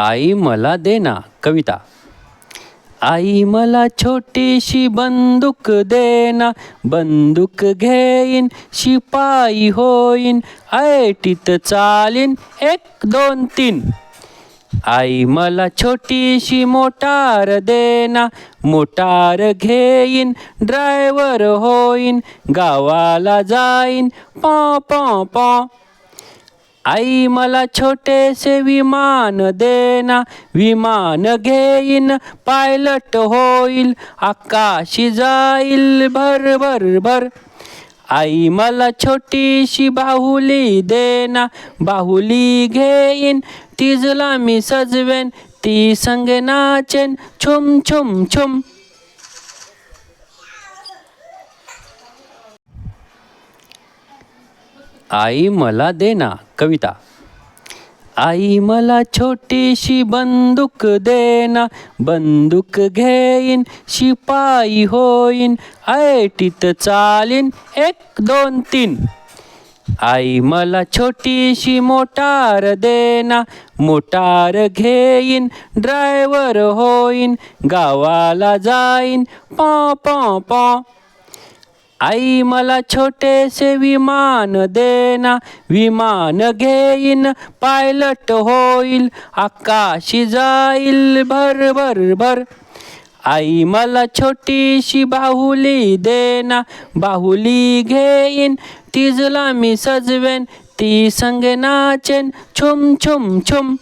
आई मला दे ना कविता. आई मला छोटीशी बंदूक देना बंदूक घेईन शिपाई होईन ऐटीत चालीन एक दोन तीन. आई मला छोटीशी मोटार देना मोटार घेईन ड्रायव्हर होईन गावाला जाईन पॉ पॉ पॉ. आई मला छोटेसे विमान देना विमान घेईन पायलट होईल आकाशी जाईल भर भर भर. आई मला छोटीशी बाहुली देना बाहुली घेईन तिजला मी सजवेन ती संग नाचेन छुम छुम छुम. आई मला दे ना कविता. आई मला छोटीशी बंदूक देना बंदूक घेईन शिपाई होईन ऐटीत चालीन एक दोन तीन. आई मला छोटीशी मोटार देना मोटार घेईन ड्रायव्हर होईन गावाला जाईन पॉ पॉ पॉ. आई मला छोटेसे विमान देना विमान घेईन पायलट होईल आकाशी जाईल भर भर भर. आई मला छोटीशी बाहुली देना बाहुली घेईन तिजला मी सजवेन ती संग नाचेन छुम छुम छुम.